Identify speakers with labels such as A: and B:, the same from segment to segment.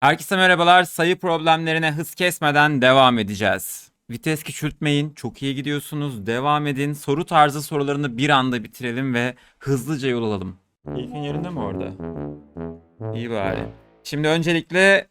A: Herkese merhabalar. Sayı problemlerine hız kesmeden devam edeceğiz. Vites küçültmeyin. Çok iyi gidiyorsunuz. Devam edin. Soru tarzı sorularını bir anda bitirelim ve hızlıca yol alalım. Keyfin yerinde mi orada? İyi bari. Şimdi öncelikle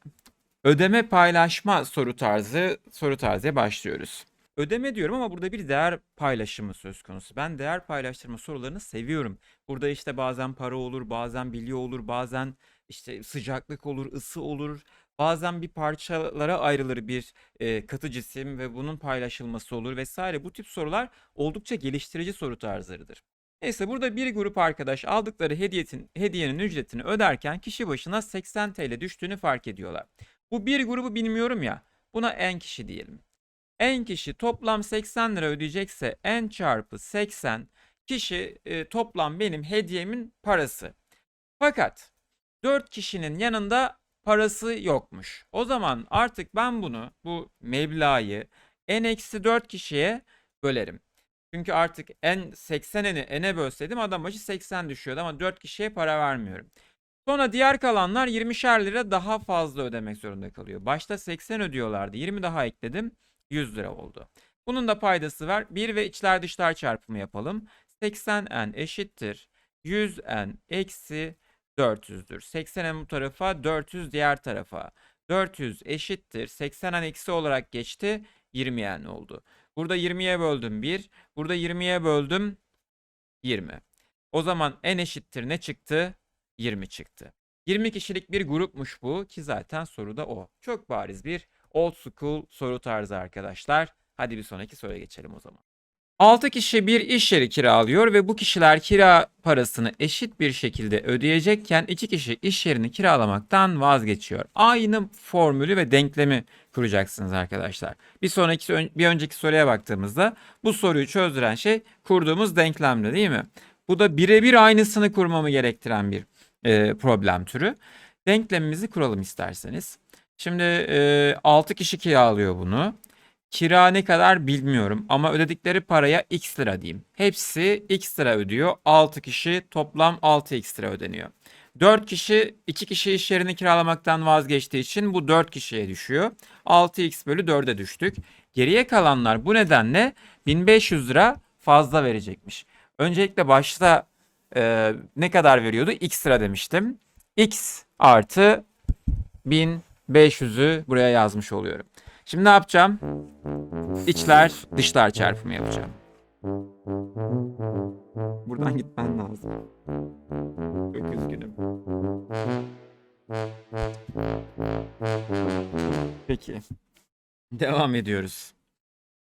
A: ödeme paylaşma soru tarzı soru tarzıya başlıyoruz. Ödeme diyorum ama burada bir değer paylaşımı söz konusu. Ben değer paylaştırma sorularını seviyorum. Burada işte bazen para olur, bazen bilgi olur, bazen işte sıcaklık olur, ısı olur. Bazen bir parçalara ayrılır bir e, katı cisim ve bunun paylaşılması olur vesaire. Bu tip sorular oldukça geliştirici soru tarzlarıdır. Neyse burada bir grup arkadaş aldıkları hediyetin, hediyenin ücretini öderken kişi başına 80 TL düştüğünü fark ediyorlar. Bu bir grubu bilmiyorum ya. Buna en kişi diyelim. En kişi toplam 80 lira ödeyecekse n çarpı 80 kişi e, toplam benim hediyemin parası. Fakat 4 kişinin yanında parası yokmuş. O zaman artık ben bunu bu meblağı n-4 kişiye bölerim. Çünkü artık n 80'ini n'e bölseydim adam başı 80 düşüyordu ama 4 kişiye para vermiyorum. Sonra diğer kalanlar 20'şer lira daha fazla ödemek zorunda kalıyor. Başta 80 ödüyorlardı. 20 daha ekledim. 100 lira oldu. Bunun da paydası var. 1 ve içler dışlar çarpımı yapalım. 80n eşittir. 100n eksi 400'dür. 80n bu tarafa 400 diğer tarafa. 400 eşittir. 80n eksi olarak geçti. 20n oldu. Burada 20'ye böldüm 1. Burada 20'ye böldüm 20. O zaman n eşittir ne çıktı? 20 çıktı. 20 kişilik bir grupmuş bu ki zaten soruda o. Çok bariz bir old school soru tarzı arkadaşlar. Hadi bir sonraki soruya geçelim o zaman. 6 kişi bir iş yeri kiralıyor ve bu kişiler kira parasını eşit bir şekilde ödeyecekken 2 kişi iş yerini kiralamaktan vazgeçiyor. Aynı formülü ve denklemi kuracaksınız arkadaşlar. Bir sonraki bir önceki soruya baktığımızda bu soruyu çözdüren şey kurduğumuz denklemdi değil mi? Bu da birebir aynısını kurmamı gerektiren bir e, problem türü. Denklemimizi kuralım isterseniz. Şimdi e, 6 kişi kiralıyor bunu. Kira ne kadar bilmiyorum ama ödedikleri paraya x lira diyeyim. Hepsi x lira ödüyor. 6 kişi toplam 6x lira ödeniyor. 4 kişi 2 kişi iş yerini kiralamaktan vazgeçtiği için bu 4 kişiye düşüyor. 6x bölü 4'e düştük. Geriye kalanlar bu nedenle 1500 lira fazla verecekmiş. Öncelikle başta e, ne kadar veriyordu? X lira demiştim. X artı 1500'ü buraya yazmış oluyorum. Şimdi ne yapacağım? İçler dışlar çarpımı yapacağım. Buradan gitmen lazım. Çok üzgünüm. Peki. Devam ediyoruz.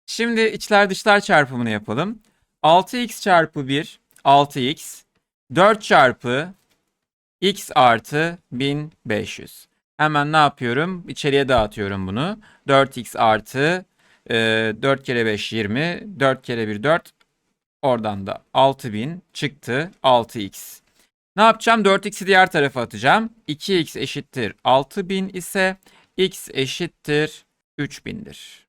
A: Şimdi içler dışlar çarpımını yapalım. 6x çarpı 1 6x 4 çarpı x artı 1500. Hemen ne yapıyorum? İçeriye dağıtıyorum bunu. 4x artı e, 4 kere 5 20. 4 kere 1 4. Oradan da 6000 çıktı. 6x. Ne yapacağım? 4x'i diğer tarafa atacağım. 2x eşittir 6000 ise x eşittir 3000'dir.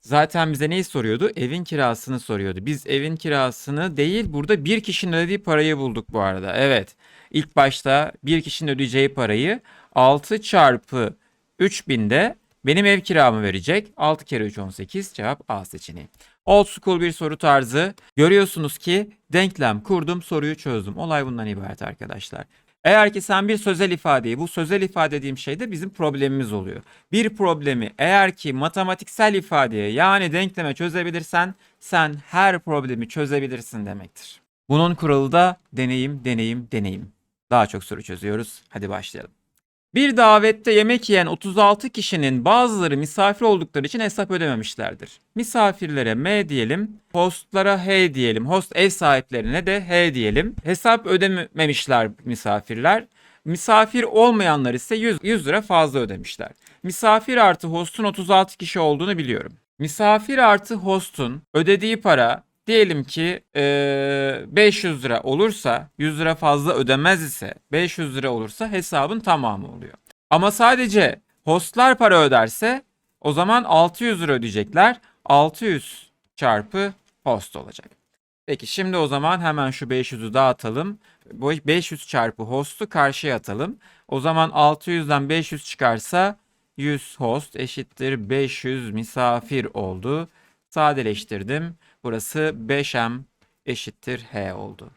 A: Zaten bize neyi soruyordu? Evin kirasını soruyordu. Biz evin kirasını değil burada bir kişinin ödediği parayı bulduk bu arada. Evet. İlk başta bir kişinin ödeyeceği parayı 6 çarpı 3000'de benim ev kiramı verecek. 6 kere 3 18 cevap A seçeneği. Old school bir soru tarzı. Görüyorsunuz ki denklem kurdum soruyu çözdüm. Olay bundan ibaret arkadaşlar. Eğer ki sen bir sözel ifadeyi, bu sözel ifade dediğim şey de bizim problemimiz oluyor. Bir problemi eğer ki matematiksel ifadeye yani denkleme çözebilirsen sen her problemi çözebilirsin demektir. Bunun kuralı da deneyim, deneyim, deneyim. Daha çok soru çözüyoruz. Hadi başlayalım. Bir davette yemek yiyen 36 kişinin bazıları misafir oldukları için hesap ödememişlerdir. Misafirlere M diyelim, hostlara H diyelim, host ev sahiplerine de H diyelim. Hesap ödememişler misafirler. Misafir olmayanlar ise 100, 100 lira fazla ödemişler. Misafir artı hostun 36 kişi olduğunu biliyorum. Misafir artı hostun ödediği para diyelim ki e, 500 lira olursa 100 lira fazla ödemez ise 500 lira olursa hesabın tamamı oluyor. Ama sadece hostlar para öderse o zaman 600 lira ödeyecekler. 600 çarpı host olacak. Peki şimdi o zaman hemen şu 500'ü dağıtalım. Bu 500 çarpı host'u karşıya atalım. O zaman 600'den 500 çıkarsa 100 host eşittir 500 misafir oldu. Sadeleştirdim. Burası 5m eşittir h oldu.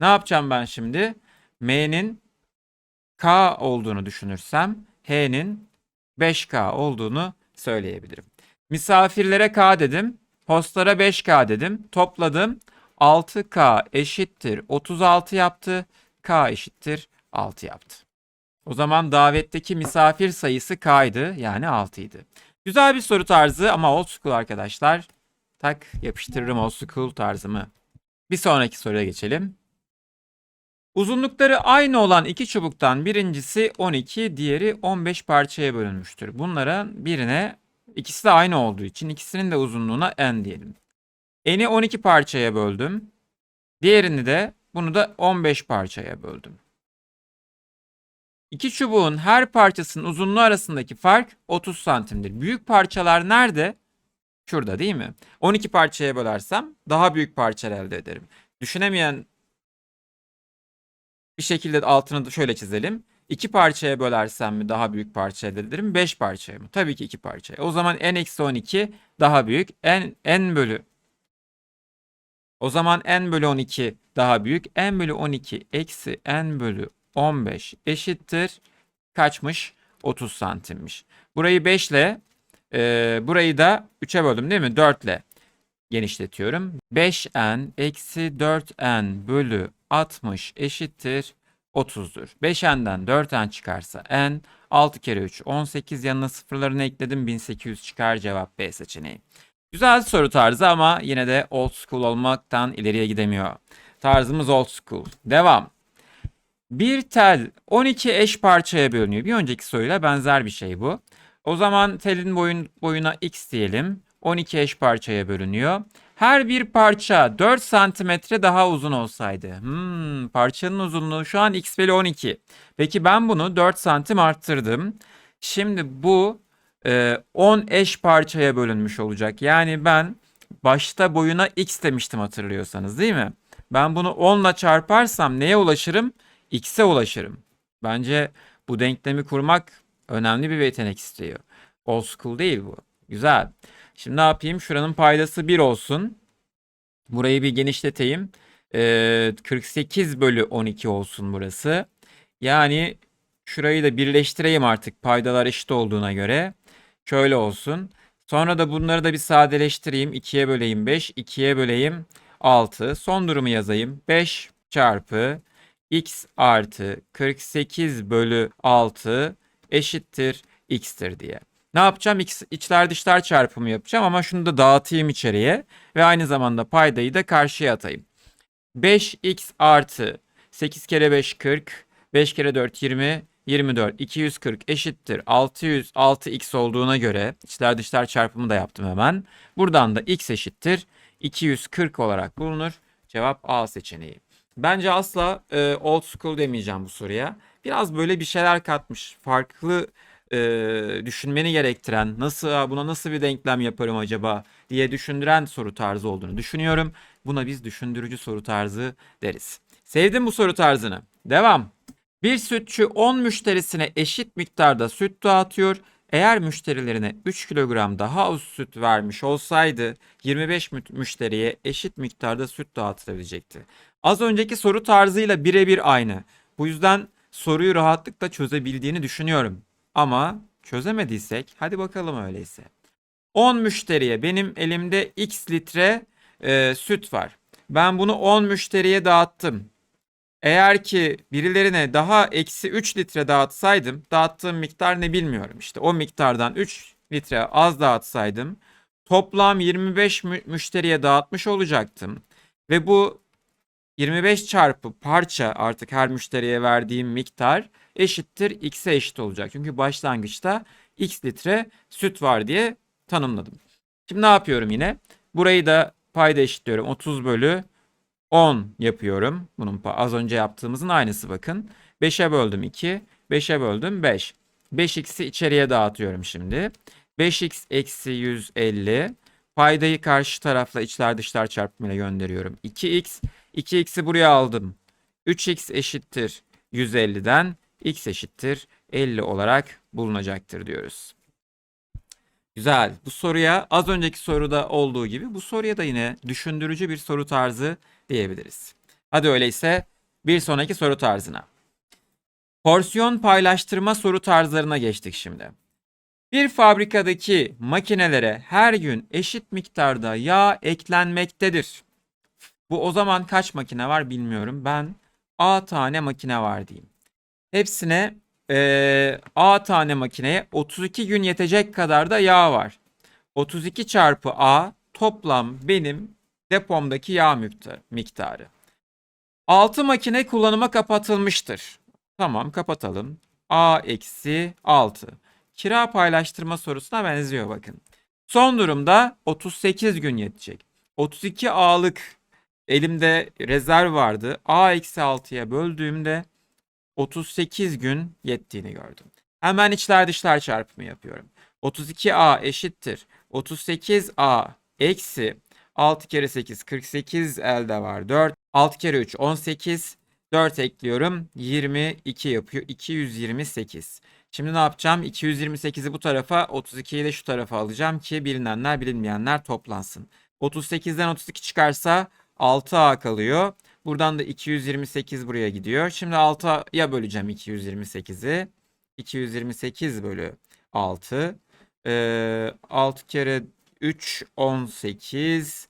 A: Ne yapacağım ben şimdi? M'nin k olduğunu düşünürsem h'nin 5k olduğunu söyleyebilirim. Misafirlere k dedim. Hostlara 5k dedim. Topladım. 6k eşittir 36 yaptı. k eşittir 6 yaptı. O zaman davetteki misafir sayısı k'ydı yani 6 idi. Güzel bir soru tarzı ama old school arkadaşlar. Tak yapıştırırım old school tarzımı. Bir sonraki soruya geçelim. Uzunlukları aynı olan iki çubuktan birincisi 12, diğeri 15 parçaya bölünmüştür. Bunlara birine ikisi de aynı olduğu için ikisinin de uzunluğuna n diyelim. N'i 12 parçaya böldüm. Diğerini de bunu da 15 parçaya böldüm. İki çubuğun her parçasının uzunluğu arasındaki fark 30 santimdir. Büyük parçalar nerede? Şurada değil mi? 12 parçaya bölersem daha büyük parçalar elde ederim. Düşünemeyen bir şekilde altını da şöyle çizelim. 2 parçaya bölersem mi daha büyük parça elde ederim? 5 parçaya mı? Tabii ki 2 parçaya. O zaman n-12 daha büyük. n, n bölü o zaman n bölü 12 daha büyük. n bölü 12 eksi n bölü 15 eşittir. Kaçmış? 30 santimmiş. Burayı 5 ile e, burayı da 3'e böldüm değil mi? 4 ile genişletiyorum. 5n eksi 4n bölü 60 eşittir 30'dur. 5n'den 4n çıkarsa n 6 kere 3 18 yanına sıfırlarını ekledim 1800 çıkar cevap B seçeneği. Güzel soru tarzı ama yine de old school olmaktan ileriye gidemiyor. Tarzımız old school. Devam. Bir tel 12 eş parçaya bölünüyor. Bir önceki soruyla benzer bir şey bu. O zaman telin boyun, boyuna x diyelim. 12 eş parçaya bölünüyor. Her bir parça 4 santimetre daha uzun olsaydı. Hmm, parçanın uzunluğu şu an x bölü 12. Peki ben bunu 4 santim arttırdım. Şimdi bu e, 10 eş parçaya bölünmüş olacak. Yani ben başta boyuna x demiştim hatırlıyorsanız değil mi? Ben bunu 10 ile çarparsam neye ulaşırım? X'e ulaşırım. Bence bu denklemi kurmak önemli bir yetenek istiyor. Old school değil bu. Güzel. Şimdi ne yapayım? Şuranın paydası 1 olsun. Burayı bir genişleteyim. Ee, 48 bölü 12 olsun burası. Yani şurayı da birleştireyim artık paydalar eşit olduğuna göre. Şöyle olsun. Sonra da bunları da bir sadeleştireyim. 2'ye böleyim 5, 2'ye böleyim 6. Son durumu yazayım. 5 çarpı x artı 48 bölü 6 eşittir x'tir diye. Ne yapacağım? X, içler dışlar çarpımı yapacağım ama şunu da dağıtayım içeriye ve aynı zamanda paydayı da karşıya atayım. 5x artı 8 kere 5 40, 5 kere 4 20, 24, 240 eşittir 606x olduğuna göre içler dışlar çarpımı da yaptım hemen. Buradan da x eşittir 240 olarak bulunur. Cevap A seçeneği. Bence asla e, old school demeyeceğim bu soruya. Biraz böyle bir şeyler katmış. Farklı e, düşünmeni gerektiren, nasıl buna nasıl bir denklem yaparım acaba diye düşündüren soru tarzı olduğunu düşünüyorum. Buna biz düşündürücü soru tarzı deriz. Sevdim bu soru tarzını. Devam. Bir sütçü 10 müşterisine eşit miktarda süt dağıtıyor. Eğer müşterilerine 3 kilogram daha az süt vermiş olsaydı 25 mü- müşteriye eşit miktarda süt dağıtılabilecekti. Az önceki soru tarzıyla birebir aynı. Bu yüzden soruyu rahatlıkla çözebildiğini düşünüyorum. Ama çözemediysek hadi bakalım öyleyse. 10 müşteriye benim elimde x litre e, süt var. Ben bunu 10 müşteriye dağıttım. Eğer ki birilerine daha eksi 3 litre dağıtsaydım dağıttığım miktar ne bilmiyorum. İşte o miktardan 3 litre az dağıtsaydım toplam 25 mü- müşteriye dağıtmış olacaktım. Ve bu 25 çarpı parça artık her müşteriye verdiğim miktar eşittir x'e eşit olacak. Çünkü başlangıçta x litre süt var diye tanımladım. Şimdi ne yapıyorum yine? Burayı da payda eşitliyorum. 30 bölü 10 yapıyorum. Bunun az önce yaptığımızın aynısı bakın. 5'e böldüm 2. 5'e böldüm 5. 5x'i içeriye dağıtıyorum şimdi. 5x eksi 150. Paydayı karşı tarafla içler dışlar çarpımıyla gönderiyorum. 2x. 2x'i buraya aldım. 3x eşittir 150'den x eşittir 50 olarak bulunacaktır diyoruz. Güzel. Bu soruya az önceki soruda olduğu gibi bu soruya da yine düşündürücü bir soru tarzı diyebiliriz. Hadi öyleyse bir sonraki soru tarzına. Porsiyon paylaştırma soru tarzlarına geçtik şimdi. Bir fabrikadaki makinelere her gün eşit miktarda yağ eklenmektedir. Bu o zaman kaç makine var bilmiyorum. Ben A tane makine var diyeyim. Hepsine eee, A tane makineye 32 gün yetecek kadar da yağ var. 32 çarpı A toplam benim depomdaki yağ miktar- miktarı. 6 makine kullanıma kapatılmıştır. Tamam kapatalım. A eksi 6. Kira paylaştırma sorusuna benziyor bakın. Son durumda 38 gün yetecek. 32 A'lık elimde rezerv vardı. A eksi 6'ya böldüğümde 38 gün yettiğini gördüm. Hemen içler dışlar çarpımı yapıyorum. 32A eşittir. 38A eksi 6 kere 8 48 elde var 4. 6 kere 3 18. 4 ekliyorum 22 yapıyor 228. Şimdi ne yapacağım? 228'i bu tarafa 32'yi de şu tarafa alacağım ki bilinenler bilinmeyenler toplansın. 38'den 32 çıkarsa 6A kalıyor. Buradan da 228 buraya gidiyor. Şimdi 6'ya böleceğim 228'i. 228 bölü 6. Ee, 6 kere 3 18.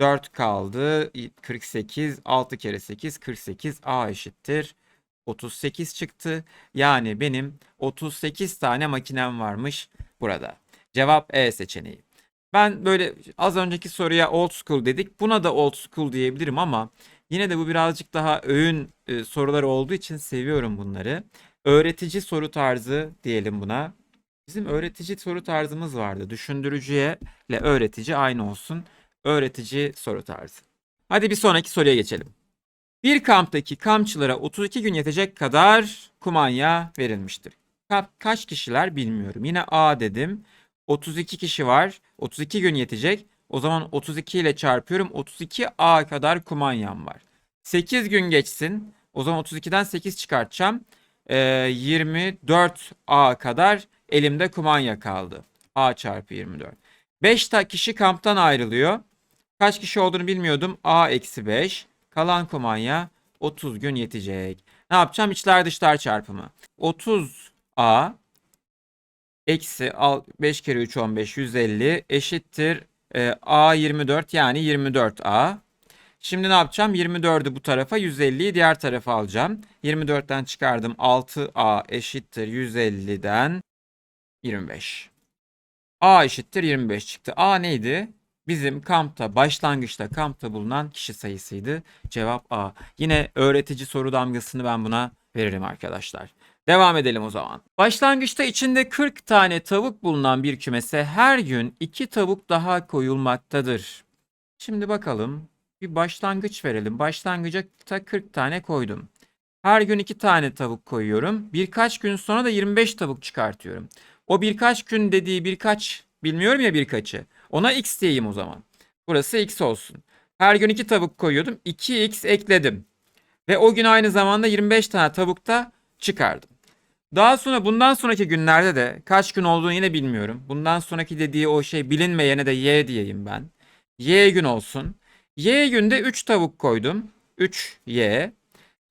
A: 4 kaldı. 48. 6 kere 8 48. A eşittir. 38 çıktı. Yani benim 38 tane makinem varmış burada. Cevap E seçeneği. Ben böyle az önceki soruya old school dedik. Buna da old school diyebilirim ama yine de bu birazcık daha öğün e, soruları olduğu için seviyorum bunları. Öğretici soru tarzı diyelim buna. Bizim öğretici soru tarzımız vardı. Düşündürücüye ile öğretici aynı olsun. Öğretici soru tarzı. Hadi bir sonraki soruya geçelim. Bir kamptaki kampçılara 32 gün yetecek kadar kumanya verilmiştir. Ka- kaç kişiler bilmiyorum. Yine A dedim. 32 kişi var. 32 gün yetecek. O zaman 32 ile çarpıyorum. 32 A kadar kumanyam var. 8 gün geçsin. O zaman 32'den 8 çıkartacağım. Ee, 24 A kadar elimde kumanya kaldı. A çarpı 24. 5 ta kişi kamptan ayrılıyor. Kaç kişi olduğunu bilmiyordum. A eksi 5. Kalan kumanya 30 gün yetecek. Ne yapacağım? İçler dışlar çarpımı. 30 A eksi 5 kere 3 15 150 eşittir e, A 24 yani 24 A. Şimdi ne yapacağım? 24'ü bu tarafa 150'yi diğer tarafa alacağım. 24'ten çıkardım 6A eşittir 150'den 25. A eşittir 25 çıktı. A neydi? Bizim kampta, başlangıçta kampta bulunan kişi sayısıydı. Cevap A. Yine öğretici soru damgasını ben buna veririm arkadaşlar. Devam edelim o zaman. Başlangıçta içinde 40 tane tavuk bulunan bir kümese her gün 2 tavuk daha koyulmaktadır. Şimdi bakalım. Bir başlangıç verelim. Başlangıca 40 tane koydum. Her gün 2 tane tavuk koyuyorum. Birkaç gün sonra da 25 tavuk çıkartıyorum. O birkaç gün dediği birkaç bilmiyorum ya birkaçı. Ona x diyeyim o zaman. Burası x olsun. Her gün 2 tavuk koyuyordum. 2x ekledim. Ve o gün aynı zamanda 25 tane tavuk da çıkardım. Daha sonra bundan sonraki günlerde de kaç gün olduğunu yine bilmiyorum. Bundan sonraki dediği o şey bilinmeyene de y diyeyim ben. Y gün olsun. Y günde 3 tavuk koydum. 3y.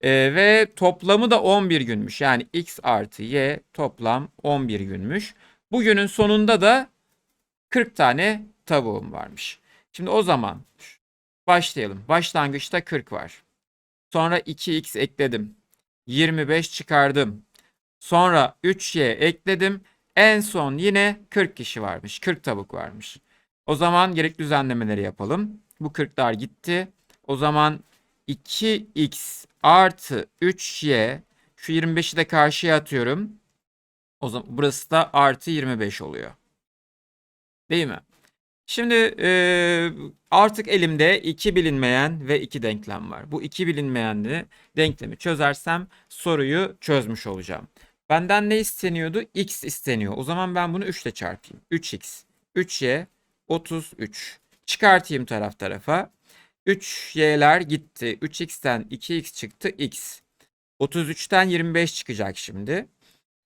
A: Ee, ve toplamı da 11 günmüş. Yani x artı y toplam 11 günmüş. Bugünün sonunda da 40 tane tavuğum varmış. Şimdi o zaman başlayalım. Başlangıçta 40 var. Sonra 2x ekledim. 25 çıkardım. Sonra 3y ekledim. En son yine 40 kişi varmış. 40 tavuk varmış. O zaman gerekli düzenlemeleri yapalım. Bu 40'lar gitti. O zaman 2x artı 3y şu 25'i de karşıya atıyorum. O zaman burası da artı 25 oluyor. Değil mi? Şimdi e, artık elimde iki bilinmeyen ve iki denklem var. Bu iki bilinmeyenli denklemi çözersem soruyu çözmüş olacağım. Benden ne isteniyordu? X isteniyor. O zaman ben bunu 3 ile çarpayım. 3x. 3y 33. Çıkartayım taraf tarafa. 3y'ler gitti. 3x'ten 2x çıktı x. 33'ten 25 çıkacak şimdi.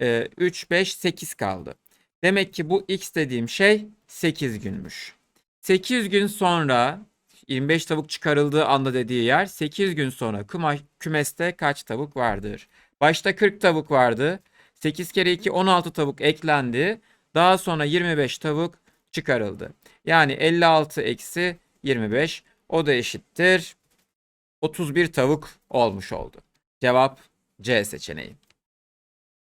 A: Ee, 3, 5, 8 kaldı. Demek ki bu x dediğim şey 8 günmüş. 8 gün sonra 25 tavuk çıkarıldığı anda dediği yer 8 gün sonra küma- kümeste kaç tavuk vardır? Başta 40 tavuk vardı. 8 kere 2 16 tavuk eklendi. Daha sonra 25 tavuk çıkarıldı. Yani 56 eksi 25 o da eşittir. 31 tavuk olmuş oldu. Cevap C seçeneği.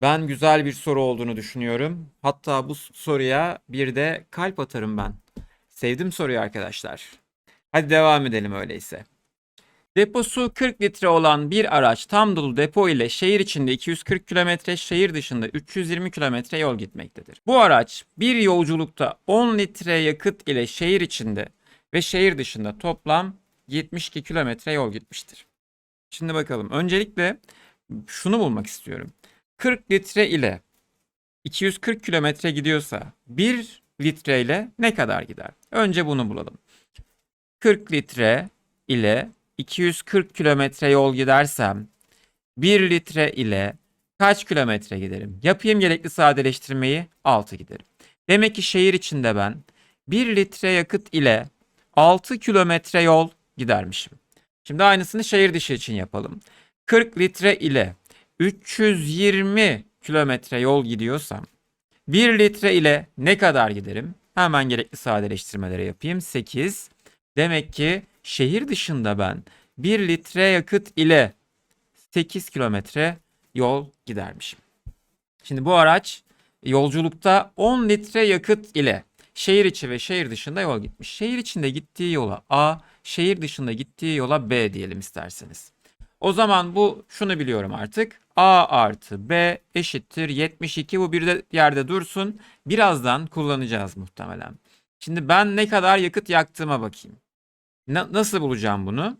A: Ben güzel bir soru olduğunu düşünüyorum. Hatta bu soruya bir de kalp atarım ben. Sevdim soruyu arkadaşlar. Hadi devam edelim öyleyse. Deposu 40 litre olan bir araç tam dolu depo ile şehir içinde 240 km, şehir dışında 320 km yol gitmektedir. Bu araç bir yolculukta 10 litre yakıt ile şehir içinde ve şehir dışında toplam 72 km yol gitmiştir. Şimdi bakalım. Öncelikle şunu bulmak istiyorum. 40 litre ile 240 kilometre gidiyorsa 1 litre ile ne kadar gider? Önce bunu bulalım. 40 litre ile 240 kilometre yol gidersem 1 litre ile kaç kilometre giderim? Yapayım gerekli sadeleştirmeyi 6 giderim. Demek ki şehir içinde ben 1 litre yakıt ile 6 kilometre yol gidermişim. Şimdi aynısını şehir dışı için yapalım. 40 litre ile 320 kilometre yol gidiyorsam 1 litre ile ne kadar giderim? Hemen gerekli sadeleştirmeleri yapayım. 8. Demek ki şehir dışında ben 1 litre yakıt ile 8 kilometre yol gidermişim. Şimdi bu araç yolculukta 10 litre yakıt ile şehir içi ve şehir dışında yol gitmiş. Şehir içinde gittiği yola A, şehir dışında gittiği yola B diyelim isterseniz. O zaman bu şunu biliyorum artık. A artı B eşittir 72. Bu bir de yerde dursun. Birazdan kullanacağız muhtemelen. Şimdi ben ne kadar yakıt yaktığıma bakayım. Na- nasıl bulacağım bunu?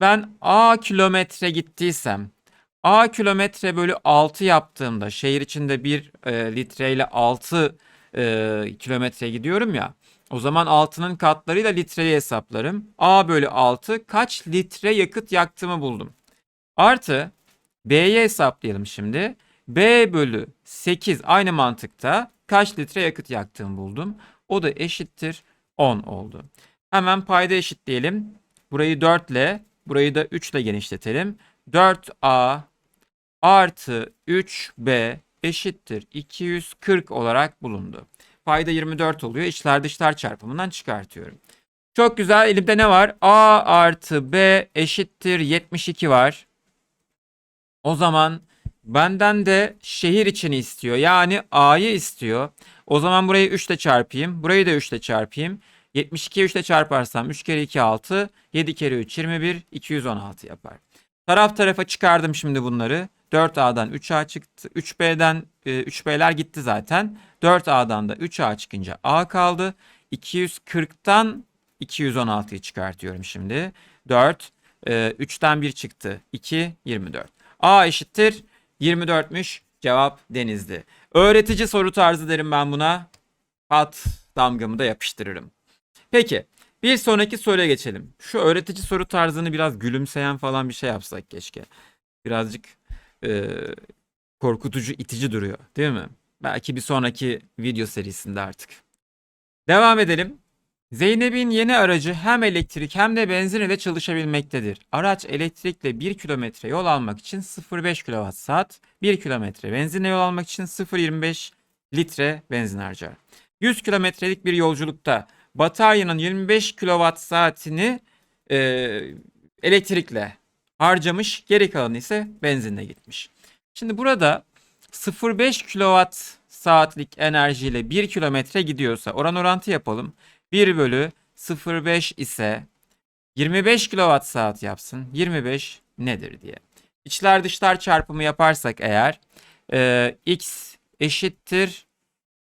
A: Ben A kilometre gittiysem A kilometre bölü 6 yaptığımda şehir içinde 1 e, litreyle 6 e, kilometre gidiyorum ya. O zaman 6'nın katlarıyla litreyi hesaplarım. A bölü 6 kaç litre yakıt yaktığımı buldum. Artı B'ye hesaplayalım şimdi. B bölü 8 aynı mantıkta kaç litre yakıt yaktığımı buldum. O da eşittir 10 oldu. Hemen payda eşitleyelim. Burayı 4 ile burayı da 3 ile genişletelim. 4A artı 3B eşittir 240 olarak bulundu. Payda 24 oluyor. İçler dışlar çarpımından çıkartıyorum. Çok güzel. Elimde ne var? A artı B eşittir 72 var. O zaman benden de şehir içini istiyor. Yani A'yı istiyor. O zaman burayı 3 ile çarpayım. Burayı da 3 ile çarpayım. 72'yi 3 ile çarparsam 3 kere 2 6. 7 kere 3 21. 216 yapar. Taraf tarafa çıkardım şimdi bunları. 4A'dan 3A çıktı. 3B'den e, 3B'ler gitti zaten. 4A'dan da 3A çıkınca A kaldı. 240'tan 216'yı çıkartıyorum şimdi. 4. e, 3'ten 1 çıktı. 2. 24. A eşittir 24'müş. Cevap denizdi. Öğretici soru tarzı derim ben buna. Pat damgamı da yapıştırırım. Peki bir sonraki soruya geçelim. Şu öğretici soru tarzını biraz gülümseyen falan bir şey yapsak keşke. Birazcık e, korkutucu, itici duruyor değil mi? Belki bir sonraki video serisinde artık. Devam edelim. Zeynep'in yeni aracı hem elektrik hem de benzin ile çalışabilmektedir. Araç elektrikle 1 kilometre yol almak için 0,5 kWh, 1 kilometre benzinle yol almak için 0,25 litre benzin harcar. 100 kilometrelik bir yolculukta bataryanın 25 kWh saatini e, elektrikle harcamış, geri kalanı ise benzinle gitmiş. Şimdi burada 0,5 kWh saatlik enerjiyle 1 kilometre gidiyorsa oran orantı yapalım. 1 bölü 0,5 ise 25 kWh saat yapsın. 25 nedir diye. İçler dışlar çarpımı yaparsak eğer e, x eşittir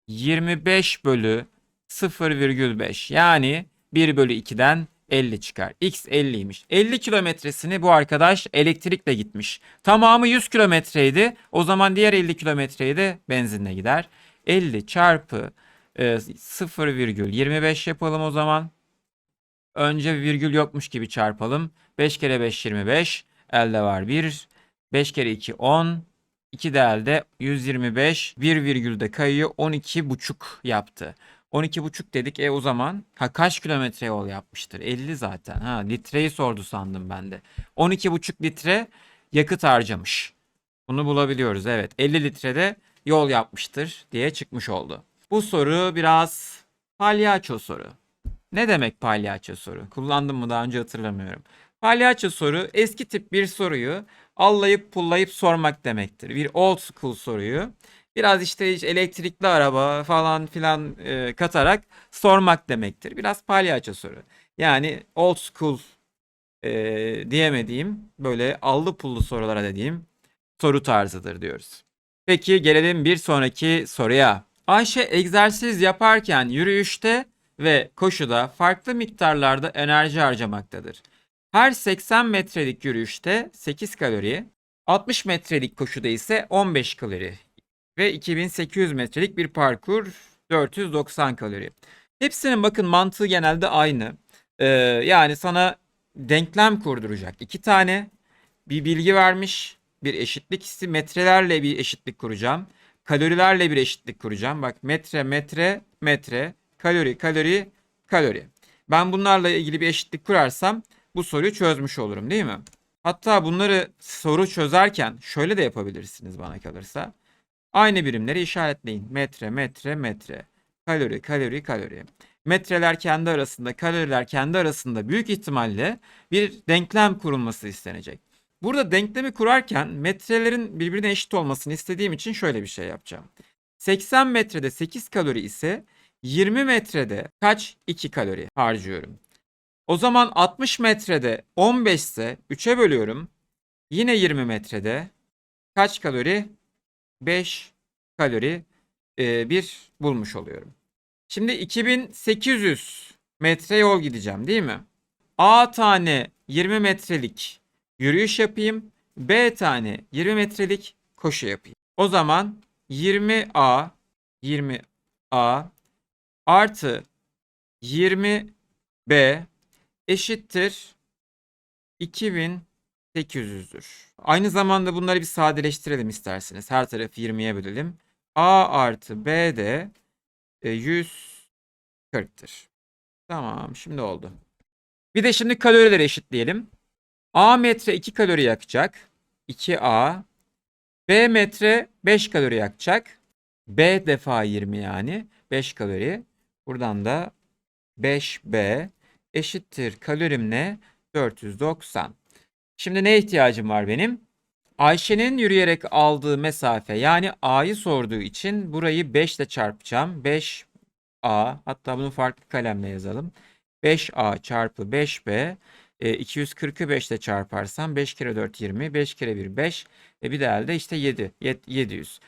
A: 25 bölü 0,5 yani 1 bölü 2'den 50 çıkar. X 50'ymiş. 50 kilometresini bu arkadaş elektrikle gitmiş. Tamamı 100 kilometreydi. O zaman diğer 50 kilometreyi de benzinle gider. 50 çarpı Ee, 0,25 yapalım o zaman. Önce virgül yokmuş gibi çarpalım. 5 kere 5 25. Elde var 1. 5 kere 2 10. 2 de elde 125. 1 virgül de kayıyor. 12 buçuk yaptı. 12 buçuk dedik. E o zaman ha kaç kilometre yol yapmıştır? 50 zaten. Ha litreyi sordu sandım ben de. 12 buçuk litre yakıt harcamış. Bunu bulabiliyoruz. Evet. 50 litrede yol yapmıştır diye çıkmış oldu. Bu soru biraz palyaço soru. Ne demek palyaço soru? Kullandım mı daha önce hatırlamıyorum. Palyaço soru eski tip bir soruyu allayıp pullayıp sormak demektir. Bir old school soruyu biraz işte elektrikli araba falan filan e, katarak sormak demektir. Biraz palyaço soru. Yani old school e, diyemediğim böyle allı pullu sorulara dediğim soru tarzıdır diyoruz. Peki gelelim bir sonraki soruya. Ayşe egzersiz yaparken yürüyüşte ve koşuda farklı miktarlarda enerji harcamaktadır. Her 80 metrelik yürüyüşte 8 kalori, 60 metrelik koşuda ise 15 kalori ve 2800 metrelik bir parkur 490 kalori. Hepsinin bakın mantığı genelde aynı. Ee, yani sana denklem kurduracak. iki tane bir bilgi vermiş. Bir eşitlik hissi metrelerle bir eşitlik kuracağım. Kalorilerle bir eşitlik kuracağım. Bak metre metre metre kalori kalori kalori. Ben bunlarla ilgili bir eşitlik kurarsam bu soruyu çözmüş olurum değil mi? Hatta bunları soru çözerken şöyle de yapabilirsiniz bana kalırsa. Aynı birimleri işaretleyin. Metre, metre, metre. Kalori, kalori, kalori. Metreler kendi arasında, kaloriler kendi arasında büyük ihtimalle bir denklem kurulması istenecek. Burada denklemi kurarken metrelerin birbirine eşit olmasını istediğim için şöyle bir şey yapacağım. 80 metrede 8 kalori ise 20 metrede kaç 2 kalori harcıyorum. O zaman 60 metrede 15 ise 3'e bölüyorum. Yine 20 metrede kaç kalori? 5 kalori e, bir bulmuş oluyorum. Şimdi 2800 metre yol gideceğim değil mi? A tane 20 metrelik yürüyüş yapayım. B tane 20 metrelik koşu yapayım. O zaman 20A 20A artı 20B eşittir 2800'dür. Aynı zamanda bunları bir sadeleştirelim isterseniz. Her tarafı 20'ye bölelim. A artı B de e, 140'tır. Tamam şimdi oldu. Bir de şimdi kalorileri eşitleyelim. A metre 2 kalori yakacak. 2A. B metre 5 kalori yakacak. B defa 20 yani. 5 kalori. Buradan da 5B eşittir kalorim ne? 490. Şimdi ne ihtiyacım var benim? Ayşe'nin yürüyerek aldığı mesafe yani A'yı sorduğu için burayı 5 ile çarpacağım. 5A hatta bunu farklı kalemle yazalım. 5A çarpı 5B e, 240'ı 5 ile çarparsam 5 kere 4 20 5 kere 1 5 e, bir de elde işte 7 700.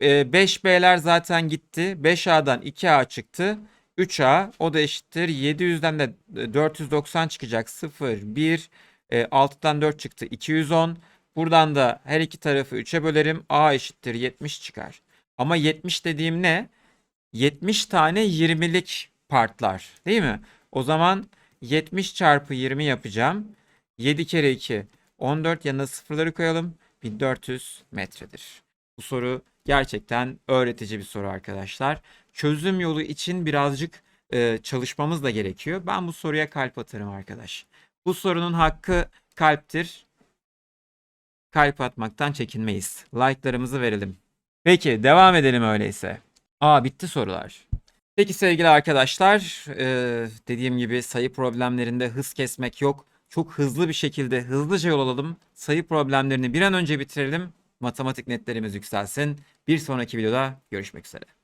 A: E, 5B'ler zaten gitti. 5A'dan 2A çıktı. 3A o da eşittir. 700'den de 490 çıkacak. 0, 1, e, 6'dan 4 çıktı. 210. Buradan da her iki tarafı 3'e bölerim. A eşittir 70 çıkar. Ama 70 dediğim ne? 70 tane 20'lik partlar değil mi? O zaman 70 çarpı 20 yapacağım. 7 kere 2 14 yanına sıfırları koyalım. 1400 metredir. Bu soru gerçekten öğretici bir soru arkadaşlar. Çözüm yolu için birazcık e, çalışmamız da gerekiyor. Ben bu soruya kalp atarım arkadaş. Bu sorunun hakkı kalptir. Kalp atmaktan çekinmeyiz. Like'larımızı verelim. Peki devam edelim öyleyse. Aa bitti sorular. Peki sevgili arkadaşlar, e, dediğim gibi sayı problemlerinde hız kesmek yok. Çok hızlı bir şekilde hızlıca yol alalım. Sayı problemlerini bir an önce bitirelim. Matematik netlerimiz yükselsin. Bir sonraki videoda görüşmek üzere.